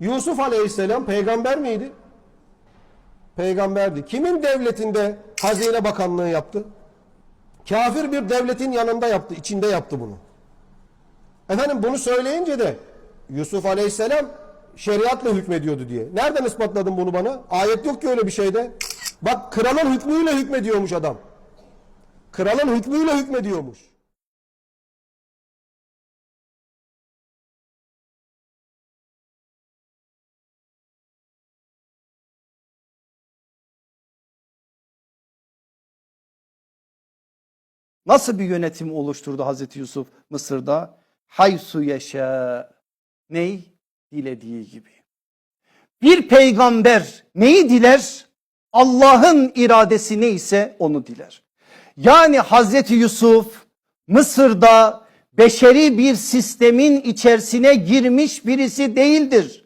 Yusuf Aleyhisselam peygamber miydi? Peygamberdi. Kimin devletinde hazine bakanlığı yaptı? Kafir bir devletin yanında yaptı, içinde yaptı bunu. Efendim bunu söyleyince de Yusuf Aleyhisselam şeriatla hükmediyordu diye. Nereden ispatladın bunu bana? Ayet yok ki öyle bir şeyde. Bak kralın hükmüyle hükmediyormuş adam. Kralın hükmüyle hükmediyormuş. Nasıl bir yönetim oluşturdu Hazreti Yusuf Mısır'da? Haysu yaşa. Ney? Dilediği gibi. Bir peygamber neyi diler? Allah'ın iradesi neyse onu diler. Yani Hazreti Yusuf Mısır'da beşeri bir sistemin içerisine girmiş birisi değildir.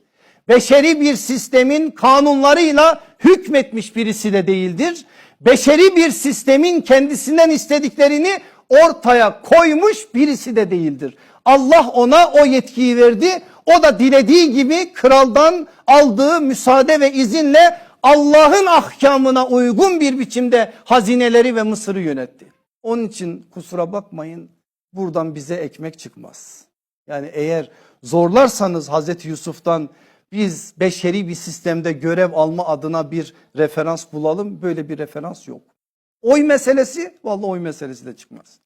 Beşeri bir sistemin kanunlarıyla hükmetmiş birisi de değildir. Beşeri bir sistemin kendisinden istediklerini ortaya koymuş birisi de değildir. Allah ona o yetkiyi verdi. O da dilediği gibi kraldan aldığı müsaade ve izinle Allah'ın ahkamına uygun bir biçimde hazineleri ve Mısır'ı yönetti. Onun için kusura bakmayın buradan bize ekmek çıkmaz. Yani eğer zorlarsanız Hazreti Yusuf'tan biz beşeri bir sistemde görev alma adına bir referans bulalım böyle bir referans yok. Oy meselesi vallahi oy meselesi de çıkmaz.